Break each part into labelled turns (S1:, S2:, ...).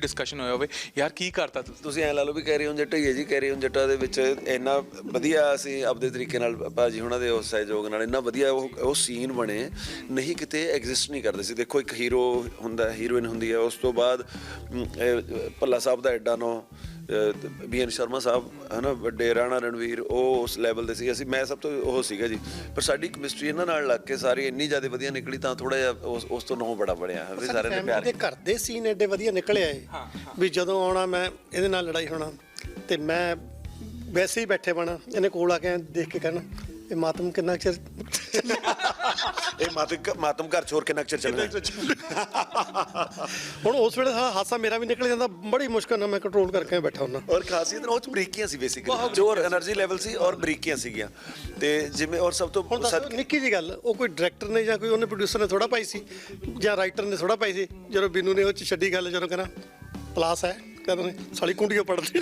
S1: Discussion ਹੋਇਆ ਹੋਵੇ। ਯਾਰ ਕੀ ਕਰਤਾ ਤੂੰ?
S2: ਤੁਸੀਂ ਐ ਲਾ ਲਓ ਵੀ ਕੈਰੀ ਔਨ ਜੱਟਾ ਹੀ ਹੈ ਜੀ ਕੈਰੀ ਔਨ ਜੱਟਾ ਦੇ ਵਿੱਚ ਇੰਨਾ ਵਧੀਆ ਅਸੀਂ ਆਪਦੇ ਤਰੀਕੇ ਨਾਲ ਭਾਜੀ ਉਹਨਾਂ ਦੇ ਉਸ ਸਹਿਯੋਗ ਨਾਲ ਇੰਨਾ ਵਧੀਆ ਉਹ ਉਹ ਸੀਨ ਬਣੇ ਨਹੀਂ ਕਿਤੇ ਐਗਜ਼ਿਸਟ ਨਹੀਂ ਕਰਦੇ ਸੀ। ਦੇਖੋ ਇੱਕ ਹੀਰੋ ਹੁੰਦਾ ਹੀਰੋਇਨ ਹੁੰਦੀ ਹੈ ਉਸ ਤੋਂ ਬਾਅਦ ਭੱਲਾ ਸਾਹਿਬ ਦਾ ਐਡਾ ਨੋ ਬੀਐਨ ਸ਼ਰਮਾ ਸਾਹਿਬ ਹਨਾ ਵੱਡੇ ਰਾਣਾ ਰਣਵੀਰ ਉਹ ਉਸ ਲੈਵਲ ਦੇ ਸੀ ਅਸੀਂ ਮੈਂ ਸਭ ਤੋਂ ਉਹ ਸੀਗਾ ਜੀ। ਪਰ ਸਾਡੀ ਕੈਮਿਸਟਰੀ ਇਹਨਾਂ ਨਾਲ ਲੱਗ ਕੇ ਸਾਰੀ ਇੰਨੀ ਜ਼ਿਆਦਾ ਵਧੀਆ ਨਿਕਲੀ ਤਾਂ ਥੋੜਾ ਜਿਹਾ ਉਸ ਉਸ ਤੋਂ ਨੋ ਬੜਾ ਬਣਿਆ। ਵੀ ਸਾਰਿਆਂ ਨੇ ਪਿਆਰ
S3: ਦੇ ਘਰ ਦੇ ਸੀਨ ਐਡੇ ਵਧੀਆ ਨਿਕਲੇ ਆਏ। ਵੀ ਜਦੋਂ ਆਉਣਾ ਮੈਂ ਇਹਦੇ ਨਾਲ ਲੜਾਈ ਹੋਣਾ ਤੇ ਮੈਂ ਵੈਸੇ ਹੀ ਬੈਠੇ ਬਣਾ, ਇਹਨੇ ਕੋਲ ਆ ਕੇ ਦੇਖ ਕੇ ਕਹਿਣਾ। ਇਹ ਮਾਤਮ ਕਿੰਨਾ ਚਿਰ
S2: ਇਹ ਮਾਤਮ ਮਾਤਮ ਘਰ ਛੋੜ ਕਿੰਨਾ ਚਿਰ ਚੱਲਣਾ
S3: ਹੁਣ ਉਸ ਵੇਲੇ ਹਾਸਾ ਮੇਰਾ ਵੀ ਨਿਕਲ ਜਾਂਦਾ ਬੜੀ ਮੁਸ਼ਕਲ ਨਾਲ ਮੈਂ ਕੰਟਰੋਲ ਕਰਕੇ ਬੈਠਾ ਹੁੰਦਾ।
S2: ਔਰ ਖਾਸੀਅਤ ਉਹ ਚ ਬਰੀਕੀਆਂ ਸੀ ਬੇਸਿਕਲੀ ਜੋ એનર્ਜੀ ਲੈਵਲ ਸੀ ਔਰ ਬਰੀਕੀਆਂ ਸੀਗੀਆਂ। ਤੇ ਜਿਵੇਂ ਔਰ ਸਭ ਤੋਂ
S3: ਨਿੱਕੀ ਜੀ ਗੱਲ ਉਹ ਕੋਈ ਡਾਇਰੈਕਟਰ ਨੇ ਜਾਂ ਕੋਈ ਉਹਨੇ ਪ੍ਰੋਡਿਊਸਰ ਨੇ ਥੋੜਾ ਪਾਈ ਸੀ ਜਾਂ ਰਾਈਟਰ ਨੇ ਥੋੜਾ ਪਾਈ ਸੀ ਜਦੋਂ ਬਿੰਨੂ ਨੇ ਉਹ ਚ ਛੱਡੀ ਗੱਲ ਜਦੋਂ ਕਹਿੰਦਾ ਪਲਾਸ ਹੈ ਕਹਿੰਦਾ ਸਾਲੀ ਕੁੰਡੀਆਂ ਪੜਦੀ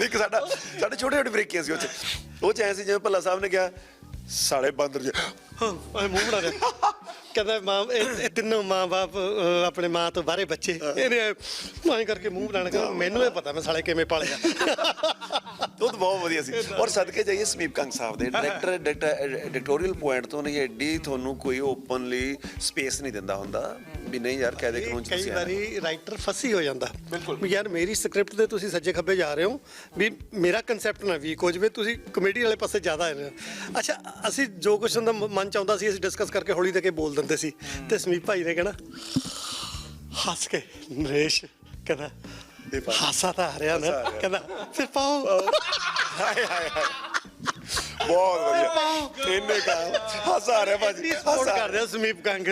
S2: ਨਹੀਂ ਇੱਕ ਸਾਡਾ ਸਾਡੇ ਛੋਟੇ ਛੋਟੇ ਬਰੀਕੀਆਂ ਸੀ ਉਹ ਚ। ਉਹ ਚ ਐ ਸੀ ਜਿਵੇਂ ਭੱਲਾ ਸਾਹਿਬ ਨੇ ਕਿਹਾ ਸਾਲੇ ਬਾਂਦਰ ਜੇ।
S3: ਹਾਂ ਇਹ ਮੂੰਹ ਬਣਾ ਰਿਹਾ ਕਹਿੰਦਾ ਮਾਂ ਇਹ ਇਹ ਤਿੰਨੋਂ ਮਾਂ-ਬਾਪ ਅਹ, ਆਪਣੇ ਮਾਂ ਤੋਂ ਬਾਹਰੇ ਬੱਚੇ। ਇਹਨੇ ਐਂ ਕਰਕੇ ਮੂੰਹ ਬਣਾਣਾ ਮੈਨੂੰ ਇਹ ਪਤਾ ਮੈਂ ਸਾਲੇ ਕਿਵੇਂ ਪਾਲਿਆ।
S2: ਉਹ ਤਾਂ ਬਹੁਤ ਵਧੀਆ ਸੀ। ਔਰ ਸਦਕੇ ਜਾਈਏ ਸਮੀਪ ਕੰਗ ਸਾਹਿਬ ਦੇ ਡਾਇਰੈਕਟਰ ਡਾਇਰੈਕਟੋਰੀਅਲ ਪੁਆਇੰਟ ਤੋਂ ਨਹੀਂ ਐਡੀ ਤੁਹਾਨੂੰ ਕੋਈ ਓਪਨਲੀ ਸਪੇਸ ਨਹੀਂ ਦਿੰਦਾ ਹੁੰਦਾ। ਵੀ ਨਹੀਂ ਯਾਰ ਕਹਿ ਦੇ ਕਾਨੂੰਨ ਚ
S3: ਕਈ। ਵਾਰੀ ਰਾਈਟਰ ਫਸੀ ਹੋ ਜਾਂਦਾ। ਵੀ ਯਾਰ ਮੇਰੀ ਸਕ੍ਰਿਪਟ ਤੇ ਤੁਸੀਂ ਸੱਜੇ ਖੱਬੇ ਜਾ ਰਹੇ ਹੋ ਵੀ ਮੇਰਾ ਕਨਸੈਪਟ ਨਾ ਵੀਕ ਹੋ ਜਵੇ ਤੁਸੀਂ ਕਮੇਡੀ ਵਾਲੇ ਪਾਸੇ ਜ਼ਿਆਦਾ ਆ ਰਹੇ ਹੋ। ਅੱਛਾ ਅਸੀਂ ਜੋ ਕੁਛ ਹੁੰਦਾ ਮਨ ਚ ਆਉਂਦਾ ਸੀ ਅਸੀਂ ਡਿਸਕਸ ਕਰਕੇ ਹੌਲੀ ਦੇ ਕੇ ਬੋਲ ਦਿੰਦੇ ਸੀ। ਤੇ ਸਮੀਪ ਭਾਈ ਨੇ ਕਹਿਣਾ ਹੱਸ ਕੇ ਨਰੇਸ਼ ਕਹਿੰਦਾ
S2: ਪਾ-
S3: ਹਾਸਾ ਤਾਂ ਆ ਰਿਹਾ ਨਾ
S2: ਹਾਸਾ ਆ ਰਿਹਾ।
S3: ਕਹਿੰਦਾ ਫਿਰ ਪਾਓ।
S2: ਹਾਏ ਹਾਏ ਹਾਏ। ਬਹੁਤ ਵਧੀਆ। ਇੰਨੇ ਕਾ ਹਸਾ। ਆ ਰਿਹਾ ਭਾਜੀ
S3: ਸਪੋਰਟ
S2: ਹੱਸ ਆ
S3: ਕਰਦੇ ਆ ਸਮੀਪ ਕੰਗ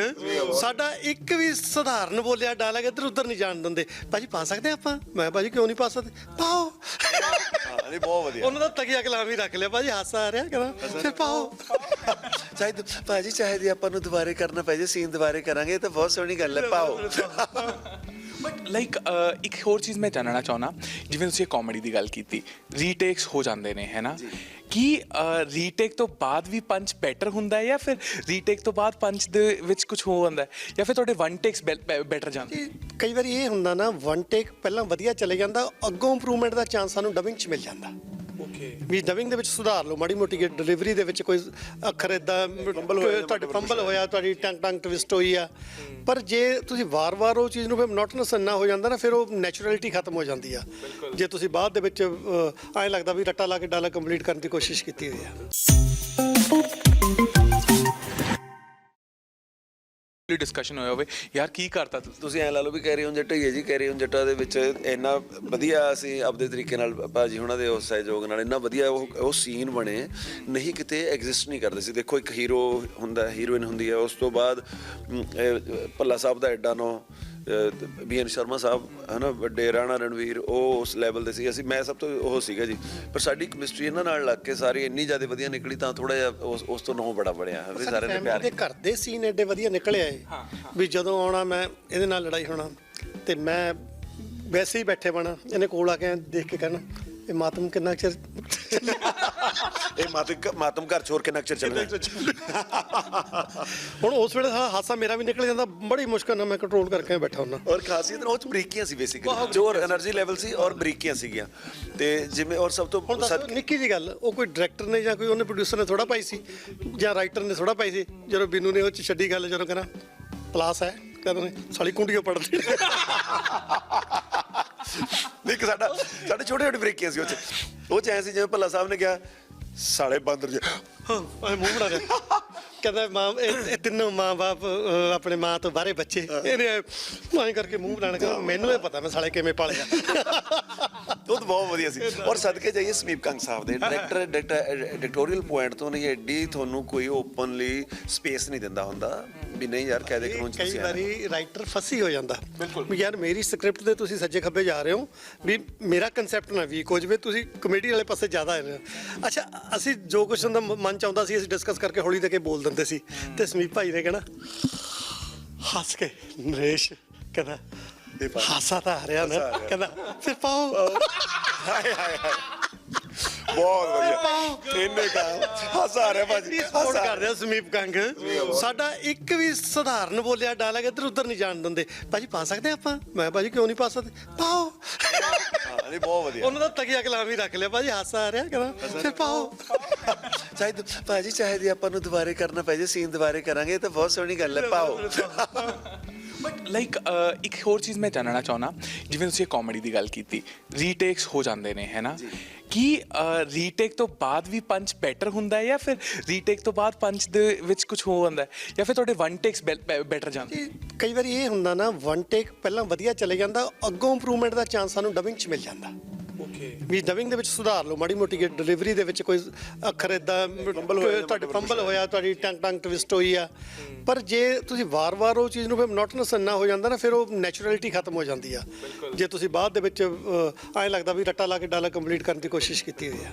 S3: ਸਾਡਾ ਇੱਕ ਵੀ ਸਧਾਰਨ ਬੋਲਿਆ ਡਾਇਲੌਗ ਇੱਧਰ ਉੱਧਰ ਨਹੀਂ ਜਾਣ ਦਿੰਦੇ। ਭਾਜੀ ਪਾ ਸਕਦੇ ਆਪਾਂ? ਮੈਂ ਭਾਜੀ ਕਿਉਂ ਨਹੀਂ ਪਾ ਸਕਦੇ? ਪਾਓ।
S2: ਹਾਂ, ਨਹੀਂ ਬਹੁਤ ਵਧੀਆ।
S3: ਉਹਨਾਂ ਦਾ ਤਗੀਆ ਕਲਾਮ ਹੀ ਰੱਖ ਲਿਆ। ਭਾਜੀ ਹਾਸਾ ਆ ਰਿਹਾ ਕਹਿੰਦਾ ਫਿਰ ਪਾਓ।
S2: ਚਾਹੇ ਦੁ- ਭਾਜੀ ਚਾਹੇ ਦੀ ਆਪਾਂ ਨੂੰ ਦੁਬਾਰੇ ਕਰਨਾ ਪੈ ਜੇ ਸੀਨ ਦੁਬਾਰੇ ਕਰਾਂਗੇ ਇਹ ਤਾਂ ਬਹੁਤ ਸੋਹਣੀ ਗੱਲ ਹੈ। ਪਾਓ।
S1: ਬਟ ਲਾਈਕ ਇੱਕ ਹੋਰ ਚੀਜ਼ ਮੈਂ ਜਾਣਨਾ ਚਾਹੁੰਦਾ ਜਿਵੇਂ ਤੁਸੀਂ ਕਾਮੇਡੀ ਦੀ ਗੱਲ ਕੀਤੀ ਰੀਟੇਕਸ ਹੋ ਜਾਂਦੇ ਨੇ ਹੈ ਨਾ? ਕੀ ਰੀਟੇਕ ਤੋਂ ਬਾਅਦ ਵੀ ਪੰਚ ਬੈਟਰ ਹੁੰਦਾ ਹੈ ਜਾਂ ਫਿਰ ਰੀਟੇਕ ਤੋਂ ਬਾਅਦ ਪੰਚ ਦੇ ਵਿੱਚ ਕੁਝ ਹੋ ਜਾਂਦਾ ਹੈ? ਜਾਂ ਫਿਰ ਤੁਹਾਡੇ ਵਨ ਟੇਕਸ ਬੈਟਰ ਜਾਂਦੇ
S3: ਕਈ ਵਾਰੀ ਇਹ ਹੁੰਦਾ ਨਾ ਵਨ ਟੇਕ ਪਹਿਲਾਂ ਵਧੀਆ ਚਲੇ ਜਾਂਦਾ ਅੱਗੋਂ ਇੰਪਰੂਵਮੈਂਟ ਦਾ ਚਾਂਸ ਸਾਨੂੰ ਡਬਿੰਗ 'ਚ ਮਿਲ ਜਾਂਦਾ।
S1: ਓਕੇ
S3: ਵੀ ਡਬਿੰਗ ਦੇ ਵਿੱਚ ਸੁਧਾਰ ਲਓ ਮਾੜੀ ਮੋਟੀ ਡਿਲੀਵਰੀ ਦੇ ਵਿੱਚ ਕੋਈ ਅੱਖਰ ਇਦਾਂ ਤੁਹਾਡੇ ਫੰਬਲ ਹੋਇਆ ਤੁਹਾਡੀ ਟੰਗ ਟੰਗ ਟਵਿਸਟ ਹੋਈ ਆ। ਪਰ ਜੇ ਤੁਸੀਂ ਵਾਰ-ਵਾਰ ਉਹ ਚੀਜ਼ ਨੂੰ ਫਿਰ ਮੋਨੋਟਨਸ ਨਾ ਹੋ ਜਾਂਦਾ ਨਾ ਫਿਰ ਉਹ ਨੈਚੁਰੈਲਿਟੀ ਖਤਮ ਹੋ ਜਾਂਦੀ ਆ। ਜੇ ਤੁਸੀਂ ਬਾਅਦ ਦੇ ਵਿੱਚ ਐਂ ਲੱਗਦਾ ਵੀ ਰੱਟਾ ਲਾ ਕੇ ਡਾਲਾ ਕੰਪਲੀਟ ਕਰਨ ਦੀ ਕੋਸ਼ਿਸ਼ ਕੀਤੀ ਹੋਈ ਆ।
S1: ਡਿਸਕਸ਼ਨ ਹੋਇਆ ਹੋਵੇ। ਯਾਰ ਕੀ ਕਰਤਾ ਤੂੰ?
S2: ਤੁਸੀਂ ਐ ਲਾ ਲਓ ਵੀ ਕੈਰੀ ਔਨ ਜੱਟਾ ਹੀ ਹੈ ਜੀ, ਕੈਰੀ ਔਨ ਜੱਟਾ ਦੇ ਵਿੱਚ ਇੰਨਾ ਵਧੀਆ ਅਸੀਂ ਆਪਦੇ ਤਰੀਕੇ ਨਾਲ ਭਾਜੀ ਉਹਨਾਂ ਦੇ ਉਸ ਸਹਿਯੋਗ ਨਾਲ ਇੰਨਾ ਵਧੀਆ ਉਹ ਉਹ ਸੀਨ ਬਣੇ, ਨਹੀਂ ਕਿਤੇ ਐਗਜ਼ਿਸਟ ਨਹੀਂ ਕਰਦੇ ਸੀ। ਦੇਖੋ ਇੱਕ ਹੀਰੋ ਹੁੰਦਾ ਹੀਰੋਇਨ ਹੁੰਦੀ ਹੈ, ਉਸ ਤੋਂ ਬਾਅਦ ਭੱਲਾ ਸਾਹਿਬ ਦਾ ਐਡਾ ਨੋ ਬੀਐਨ ਸ਼ਰਮਾ ਸਾਹਿਬ ਹਨਾ ਵੱਡੇ ਰਾਣਾ ਰਣਵੀਰ ਉਹ ਉਸ ਲੈਵਲ ਦੇ ਸੀ ਅਸੀਂ ਮੈਂ ਸਭ ਤੋਂ ਉਹ ਸੀਗਾ ਜੀ। ਪਰ ਸਾਡੀ ਕੈਮਿਸਟਰੀ ਇਹਨਾਂ ਨਾਲ ਲੱਗ ਕੇ ਸਾਰੀ ਇੰਨੀ ਜ਼ਿਆਦਾ ਵਧੀਆ ਨਿਕਲੀ ਤਾਂ ਥੋੜਾ ਜਿਹਾ ਉਸ ਉਸ ਤੋਂ ਨੋ ਬੜਾ ਬਣਿਆ ਵੀ ਸਾਰਿਆਂ ਨੇ ਪਿਆਰ
S3: ਦੇ ਘਰ ਦੇ ਸੀਨ ਐਡੇ ਵਧੀਆ ਨਿਕਲੇ ਆਏ। ਵੀ ਜਦੋਂ ਆਉਣਾ ਮੈਂ ਇਹਦੇ ਨਾਲ ਲੜਾਈ ਹੋਣਾ ਤੇ ਮੈਂ ਵੈਸੇ ਹੀ ਬੈਠੇ ਬਣਾ। ਇਹਨੇ ਕੋਲ ਆ ਕੇ ਦੇਖ ਕੇ ਕਹਿਣਾ ਇਹ ਮਾਤਮ ਕਿੰਨਾ ਕੁ ਚਿਰ
S2: ਇਹ ਮਾਤਮ ਮਾਤਮ ਘਰ ਛੋੜ ਕੇ ਨਕਚਰ ਚੱਲਣਾ
S3: ਹੁਣ ਉਸ ਵੇਲੇ ਦਾ ਹਾਸਾ ਮੇਰਾ ਵੀ ਨਿਕਲ ਜਾਂਦਾ ਬੜੀ ਮੁਸ਼ਕਲ ਨਾਲ ਮੈਂ ਕੰਟਰੋਲ ਕਰਕੇ ਬੈਠਾ ਹੁੰਦਾ।
S2: ਔਰ ਖਾਸੀਅਤ ਉਹ ਚ ਬਰੀਕੀਆਂ ਸੀ ਬੇਸਿਕਲੀ ਜੋ એનર્ਜੀ ਲੈਵਲ ਸੀ ਔਰ ਬਰੀਕੀਆਂ ਸੀਗੀਆਂ। ਤੇ ਜਿਵੇਂ ਔਰ ਸਭ ਤੋਂ
S3: ਨਿੱਕੀ ਜੀ ਗੱਲ ਉਹ ਕੋਈ ਡਾਇਰੈਕਟਰ ਨੇ ਜਾਂ ਕੋਈ ਉਹਨੇ ਪ੍ਰੋਡਿਊਸਰ ਨੇ ਥੋੜਾ ਪਾਈ ਸੀ ਜਾਂ ਰਾਈਟਰ ਨੇ ਥੋੜਾ ਪਾਈ ਸੀ ਜਦੋਂ ਬਿੰਨੂ ਨੇ ਉਹ ਚ ਛੱਡੀ ਗੱਲ ਜਦੋਂ ਕਹਿੰਦਾ ਪਲਾਸ ਹੈ ਕਹਿੰਦਾ ਨੇ ਸਾਲੀ ਕੁੰਡੀਆਂ ਪੜਦੀ
S2: ਨਹੀਂ ਇੱਕ ਸਾਡਾ ਸਾਡੇ ਛੋਟੇ ਛੋਟੇ ਬਰੀਕੀਆਂ ਸੀ ਉਹ ਚ। ਉਹ ਚ ਐ ਸੀ ਜਿਵੇਂ ਭੱਲਾ ਸਾਹਿਬ ਨੇ ਕਿਹਾ ਸਾਲੇ ਬਾਂਦਰ ਜੀ।
S3: ਹਾਂ ਇਹ ਮੂੰਹ ਬਣਾ ਰਿਹਾ ਕਹਿੰਦਾ ਮਾਂ ਇਹ ਇਹ ਤਿੰਨੋਂ ਮਾਂ-ਬਾਪ ਅਹ, ਆਪਣੇ ਮਾਂ ਤੋਂ ਬਾਹਰੇ ਬੱਚੇ। ਇਹਨੇ ਐਂ ਕਰਕੇ ਮੂੰਹ ਬਣਾਣਾ ਕਹਿੰਦਾ ਮੈਨੂੰ ਇਹ ਪਤਾ ਮੈਂ ਸਾਲੇ ਕਿਵੇਂ ਪਾਲਿਆ?
S2: ਉਹ ਤਾਂ ਬਹੁਤ ਵਧੀਆ ਸੀ। ਔਰ ਸਦਕੇ ਜਾਈਏ ਸਮੀਪ ਕੰਗ ਸਾਹਿਬ ਦੇ। ਡਾਇਰੈਕਟਰ ਡਾਇਰੈਕਟੋਰੀਅਲ ਪੁਆਇੰਟ ਤੋਂ ਨਹੀਂ ਐਡੀ ਤੁਹਾਨੂੰ ਕੋਈ ਓਪਨਲੀ ਸਪੇਸ ਨਹੀਂ ਦਿੰਦਾ ਹੁੰਦਾ। ਵੀ ਨਹੀਂ ਯਾਰ ਕਹਿ ਦੇ ਕਾਨੂੰਨ ਚ
S3: ਕਈ
S2: ਤੁਸੀਂ।
S3: ਵਾਰੀ ਰਾਈਟਰ ਫਸੀ ਹੋ ਜਾਂਦਾ। ਵੀ ਯਾਰ ਮੇਰੀ ਸਕ੍ਰਿਪਟ ਤੇ ਤੁਸੀਂ ਸੱਜੇ ਖੱਬੇ ਜਾ ਰਹੇ ਹੋ ਵੀ ਮੇਰਾ ਕਨਸੈਪਟ ਨਾ ਵੀਕ ਹੋ ਜਵੇ ਤੁਸੀਂ ਕਮੇਡੀ ਵਾਲੇ ਪਾਸੇ ਜ਼ਿਆਦਾ ਆ ਰਹੇ ਹੋ। ਅੱਛਾ ਅਸੀਂ ਜੋ ਕੁਛ ਹੁੰਦਾ ਮਨ ਚ ਆਉਂਦਾ ਸੀ ਅਸੀਂ ਡਿਸਕਸ ਕਰਕੇ ਹੌਲੀ ਦੇ ਕੇ ਬੋਲ ਦਿੰਦੇ ਸੀ। ਤੇ ਸਮੀਪ ਭਾਈ ਨੇ ਕਹਿਣਾ ਹੱਸ ਕੇ ਨਰੇਸ਼ ਕਹਿੰਦਾ
S2: ਇਹ ਪਾ-
S3: ਹਾਸਾ ਤਾਂ ਆ ਰਿਹਾ ਨਾ। ਕਹਿੰਦਾ ਫਿਰ ਪਾਓ।
S2: ਹਾਏ ਹਾਏ ਹਾਏ। ਬਹੁਤ ਵਧੀਆ। ਇੰਨੇ ਕਾ ਹਾਸਾ ਰਿਹਾ ਭਾਜੀ
S3: ਸਪੋਰਟ
S2: ਹਾਸਾ
S3: ਕਰਦੇ ਆ ਸਮੀਪ ਕੰਗ। ਸਾਡਾ ਇੱਕ ਵੀ ਸਧਾਰਨ ਬੋਲਿਆ ਡਾਇਲੌਗ ਇੱਧਰ ਉੱਧਰ ਨਹੀਂ ਜਾਣ ਦਿੰਦੇ। ਭਾਜੀ ਪਾ ਸਕਦੇ ਆਪਾਂ? ਮੈਂ ਕਿਹਾ, ਭਾਜੀ ਕਿਉਂ ਨਹੀਂ ਪਾ ਸਕਦੇ? ਪਾਓ।
S2: ਨਹੀਂ ਬਹੁਤ ਵਧੀਆ।
S3: ਉਹਨਾਂ ਦਾ ਤਗੀਆ ਕਲਾਮ ਹੀ ਰੱਖ ਲਿਆ। ਭਾਜੀ ਹਾਸਾ ਆ ਰਿਹਾ ਕਹਿੰਦਾ ਫਿਰ ਪਾਓ।
S2: ਚਾਹੇ ਦੁ- ਭਾਜੀ ਚਾਹੇ ਦੀ ਆਪਾਂ ਨੂੰ ਦੁਬਾਰੇ ਕਰਨਾ ਪੈ ਜੇ ਸੀਨ ਦੁਬਾਰੇ ਕਰਾਂਗੇ ਇਹ ਤਾਂ ਬਹੁਤ ਸੋਹਣੀ ਗੱਲ ਹੈ। ਪਾਓ।
S1: ਬਟ ਲਾਈਕ ਇੱਕ ਹੋਰ ਚੀਜ਼ ਮੈਂ ਜਾਣਨਾ ਚਾਹੁੰਦਾ। ਜਿਵੇਂ ਤੁਸੀਂ ਕਾਮੇਡੀ ਦੀ ਗੱਲ ਕੀਤੀ ਰੀਟੇਕਸ ਹੋ ਜਾਂਦੇ ਨੇ ਹੈ ਨਾ? ਕੀ ਰੀਟੇਕ ਤੋਂ ਬਾਅਦ ਵੀ ਪੰਚ ਬੈਟਰ ਹੁੰਦਾ ਹੈ ਜਾਂ ਫਿਰ ਰੀਟੇਕ ਤੋਂ ਬਾਅਦ ਪੰਚ ਦੇ ਵਿੱਚ ਕੁਝ ਹੋ ਜਾਂਦਾ ਹੈ? ਜਾਂ ਫਿਰ ਤੁਹਾਡੇ ਵਨ ਟੇਕਸ ਬੈਟਰ ਜਾਂਦੇ
S3: ਕਈ ਵਾਰੀ ਇਹ ਹੁੰਦਾ ਨਾ ਵਨ ਟੇਕ ਪਹਿਲਾਂ ਵਧੀਆ ਚਲੇ ਜਾਂਦਾ, ਅੱਗੋਂ ਇੰਪਰੂਵਮੈਂਟ ਦਾ ਚਾਂਸ ਸਾਨੂੰ ਡਬਿੰਗ 'ਚ ਮਿਲ ਜਾਂਦਾ।
S1: ਓਕੇ
S3: ਵੀ ਡਬਿੰਗ ਦੇ ਵਿੱਚ ਸੁਧਾਰ ਲਓ ਮਾੜੀ ਮੋਟੀ ਡਿਲੀਵਰੀ ਦੇ ਵਿੱਚ ਕੋਈ ਅੱਖਰ ਇਦਾਂ ਤੁਹਾਡੇ ਫੰਬਲ ਹੋਇਆ ਤੁਹਾਡੀ ਟੰਗ ਟੰਗ ਟਵਿਸਟ ਹੋਈ ਆ। ਪਰ ਜੇ ਤੁਸੀਂ ਵਾਰ-ਵਾਰ ਉਹ ਚੀਜ਼ ਨੂੰ ਫਿਰ ਮੋਨੋਟਨਸ ਨਾ ਹੋ ਜਾਂਦਾ ਨਾ ਫਿਰ ਉਹ ਨੈਚੁਰੈਲਿਟੀ ਖਤਮ ਹੋ ਜਾਂਦੀ ਆ। ਜੇ ਤੁਸੀਂ ਬਾਅਦ ਦੇ ਵਿੱਚ ਐਂ ਲੱਗਦਾ ਵੀ ਰੱਟਾ ਲਾ ਕੇ ਡਾਲਾ ਕੰਪਲੀਟ ਕਰਨ ਦੀ ਕੋਸ਼ਿਸ਼ ਕੀਤੀ ਹੋਈ ਆ।